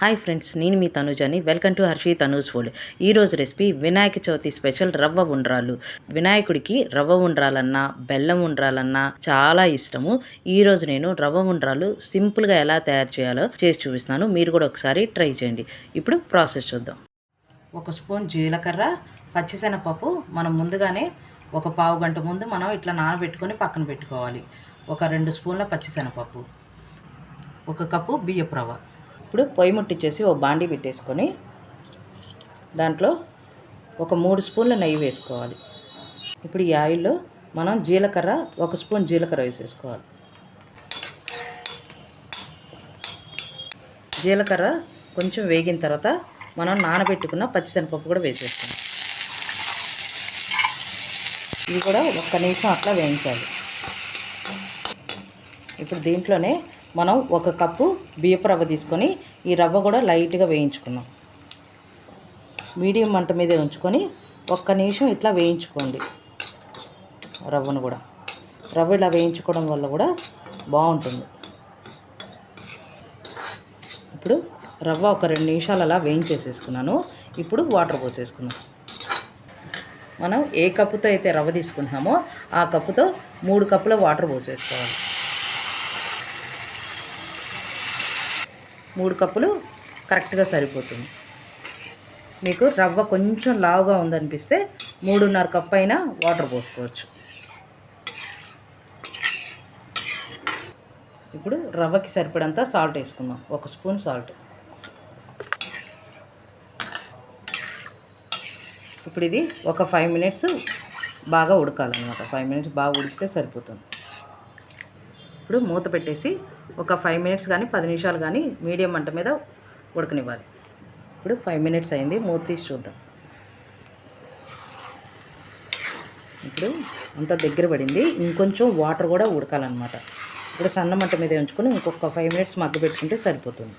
Hi friends నేను మీ తనుజని. Welcome to Harshi Tanuj food ఈరోజు రెసిపీ వినాయక చవితి స్పెషల్ రవ్వ ఉండ్రాలు వినాయకుడికి రవ్వ ఉండ్రాలన్నా బెల్లం ఉండ్రాలన్నా చాలా ఇష్టము. ఈరోజు నేను రవ్వ ఉండ్రాలు సింపుల్గా ఎలా తయారు చేయాలో చేసి చూపిస్తున్నాను. మీరు కూడా ఒకసారి ట్రై చేయండి. ఇప్పుడు ప్రాసెస్ చూద్దాం. ఒక స్పూన్ జీలకర్ర పచ్చిశనగపప్పు. మనం ముందుగానే ఒక పావు గంట ముందు మనం ఇట్లా నానబెట్టుకొని పక్కన పెట్టుకోవాలి. ఒక రెండు స్పూన్ల పచ్చిశనగపప్పు. ఒక కప్పు బియ్యపు రవ్వ. ఇప్పుడు పొయ్యి ముట్టించేసి ఓ బాండీ పెట్టేసుకొని దాంట్లో ఒక మూడు స్పూన్ల నెయ్యి వేసుకోవాలి. ఇప్పుడు ఈ ఆయిల్లో మనం జీలకర్ర ఒక స్పూన్ జీలకర్ర వేసేసుకోవాలి. జీలకర్ర కొంచెం వేగిన తర్వాత మనం నానబెట్టుకున్న పచ్చిశనగపప్పు కూడా వేసేస్తాం ఇవి కూడా ఒక్క నిమిషం అట్లా వేయించాలి. ఇప్పుడు దీంట్లోనే మనం ఒక కప్పు బియ్యపు రవ్వ తీసుకొని ఈ రవ్వ కూడా లైట్గా వేయించుకున్నాం మీడియం మంట మీదే ఉంచుకొని ఒక్క నిమిషం ఇట్లా వేయించుకోండి రవ్వను కూడా. రవ్వ ఇలా వేయించుకోవడం వల్ల కూడా బాగుంటుంది. ఇప్పుడు రవ్వ ఒక రెండు నిమిషాలు అలా వేయించేసేసుకున్నాను. ఇప్పుడు వాటర్ పోసేసుకున్నాను మనం ఏ కప్పుతో అయితే రవ్వ తీసుకుంటున్నామో ఆ కప్పుతో మూడు కప్పుల వాటర్ పోసేసుకోవాలి. మూడు కప్పులు కరెక్ట్గా సరిపోతుంది. మీకు రవ్వ కొంచెం లావుగా ఉందనిపిస్తే మూడున్నర కప్ అయినా వాటర్ పోసుకోవచ్చు. ఇప్పుడు రవ్వకి సరిపడంత సాల్ట్ వేసుకుందాం. ఒక స్పూన్ సాల్ట్ ఇప్పుడు ఇది ఒక ఫైవ్ మినిట్స్ బాగా ఉడకాలన్నమాట. ఫైవ్ మినిట్స్ బాగా ఉడికితే సరిపోతుంది. ఇప్పుడు మూత పెట్టేసి ఒక ఫైవ్ మినిట్స్ కానీ పది నిమిషాలు కానీ మీడియం మంట మీద ఉడకనివ్వాలి. ఇప్పుడు ఫైవ్ మినిట్స్ అయింది. మూత తీసి చూద్దాం. ఇప్పుడు అంత దగ్గర పడింది. ఇంకొంచెం వాటర్ కూడా ఉడకాలన్నమాట. ఇప్పుడు సన్న మంట మీద ఉంచుకొని ఇంకొక ఫైవ్ మినిట్స్ మగ్గ పెట్టుకుంటే సరిపోతుంది.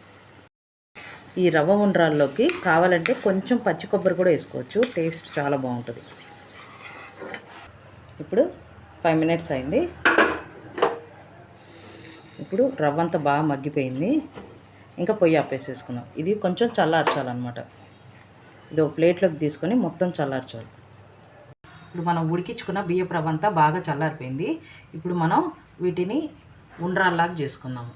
ఈ రవ్వ ఉండ్రాల్లోకి కావాలంటే కొంచెం పచ్చి కొబ్బరి కూడా వేసుకోవచ్చు. టేస్ట్ చాలా బాగుంటుంది. ఇప్పుడు ఫైవ్ మినిట్స్ అయింది. ఇప్పుడు రవ్వ అంతా బాగా మగ్గిపోయింది. ఇంకా పొయ్యి ఆపేసేసుకున్నాం ఇది కొంచెం చల్లార్చాలన్నమాట. ఇది ఒక ప్లేట్లోకి తీసుకొని మొత్తం చల్లార్చాలి. ఇప్పుడు మనం ఉడికించుకున్న బియ్యపు రవ్వ అంతా బాగా చల్లారిపోయింది. ఇప్పుడు మనం వీటిని ఉండ్రాల్లాగా చేసుకుందాము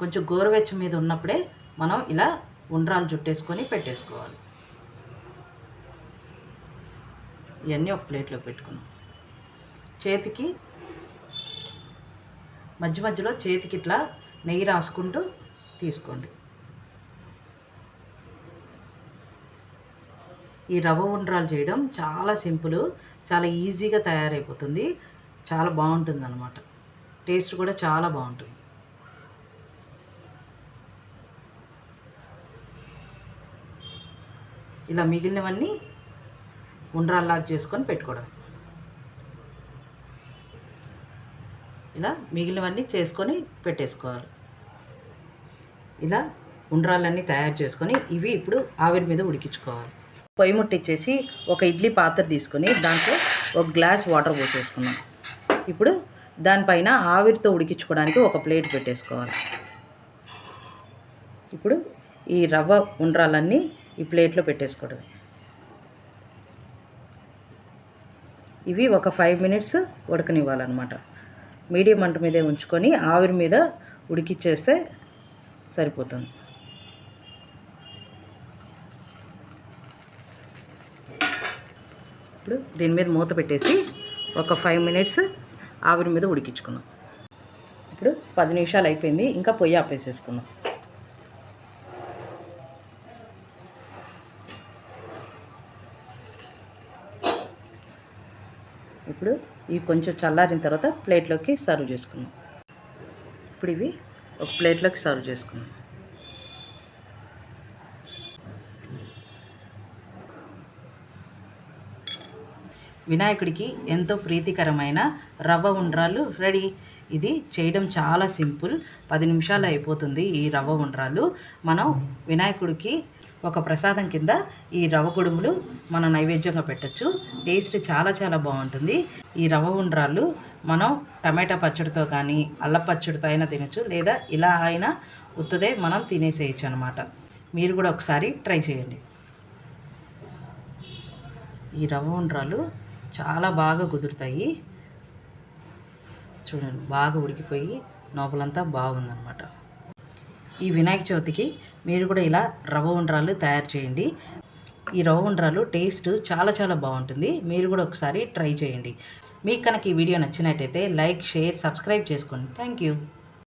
కొంచెం గోరువెచ్చ మీద ఉన్నప్పుడే మనం ఇలా ఉండ్రాలు జుట్టేసుకొని పెట్టేసుకోవాలి. ఇవన్నీ ఒక ప్లేట్లో పెట్టుకున్నాం చేతికి మధ్య మధ్యలో చేతికి ఇట్లా నెయ్యి రాసుకుంటూ తీసుకోండి. ఈ రవ్వ ఉండ్రాలు చేయడం చాలా సింపుల్ చాలా ఈజీగా తయారైపోతుంది. చాలా బాగుంటుంది అనమాట టేస్ట్ కూడా చాలా బాగుంటుంది. ఇలా మిగిలినవన్నీ ఉండ్రాల్లాగా చేసుకొని పెట్టుకోవడం ఇలా మిగిలినవన్నీ చేసుకొని పెట్టేసుకోవాలి. ఇలా ఉండ్రాలన్నీ తయారు చేసుకొని ఇవి ఇప్పుడు ఆవిరి మీద ఉడికించుకోవాలి. పొయ్యి ముట్టిచ్చేసి ఒక ఇడ్లీ పాత్ర తీసుకొని దాంట్లో ఒక గ్లాస్ వాటర్ పోసేసుకున్నాం. ఇప్పుడు దానిపైన ఆవిరితో ఉడికించుకోవడానికి ఒక ప్లేట్ పెట్టేసుకోవాలి. ఇప్పుడు ఈ రవ్వ ఉండ్రాలన్నీ ఈ ప్లేట్లో పెట్టేసుకోవడం ఇవి ఒక ఫైవ్ మినిట్స్ ఉడకనివ్వాలన్నమాట. మీడియం మంట మీదే ఉంచుకొని ఆవిరి మీద ఉడికిచ్చేస్తే సరిపోతుంది. ఇప్పుడు దీని మీద మూత పెట్టేసి ఒక ఫైవ్ మినిట్స్ ఆవిరి మీద ఉడికించుకుందాం. ఇప్పుడు పది నిమిషాలు అయిపోయింది ఇంకా పొయ్యి ఆపేసేసుకుందాం. ఇప్పుడు ఇవి కొంచెం చల్లారిన తర్వాత ప్లేట్లోకి సర్వ్ చేసుకుందాం. ఇప్పుడు ఇవి ఒక ప్లేట్లోకి సర్వ్ చేసుకుందాం. వినాయకుడికి ఎంతో ప్రీతికరమైన రవ్వ ఉండ్రాలు రెడీ. ఇది చేయడం చాలా సింపుల్. పది నిమిషాలు అయిపోతుంది ఈ రవ్వ ఉండ్రాలు మనం వినాయకుడికి ఒక ప్రసాదం కింద ఈ రవ్వ కుడుములు మనం నైవేద్యంగా పెట్టచ్చు. టేస్ట్ చాలా చాలా బాగుంటుంది. ఈ రవ్వ ఉండ్రాళ్ళు మనం టమాటా పచ్చడితో కానీ అల్ల పచ్చడితో అయినా తినచ్చు. లేదా ఇలా అయినా ఉత్తదే మనం తినేసేయచ్చు అనమాట మీరు కూడా ఒకసారి ట్రై చేయండి. ఈ రవ్వ ఉండ్రాలు చాలా బాగా కుదురుతాయి. చూడండి బాగా ఉడికిపోయి లోపలంతా బాగుందన్నమాట. ఈ వినాయక చవితికి మీరు కూడా ఇలా రవ్వ ఉండ్రాలు తయారు చేయండి. ఈ రవ్వ ఉండ్రాలు టేస్ట్ చాలా చాలా బాగుంటుంది. మీరు కూడా ఒకసారి ట్రై చేయండి. మీకు కనుక ఈ వీడియో నచ్చినట్టయితే లైక్ షేర్ సబ్స్క్రైబ్ చేసుకోండి. Thank you.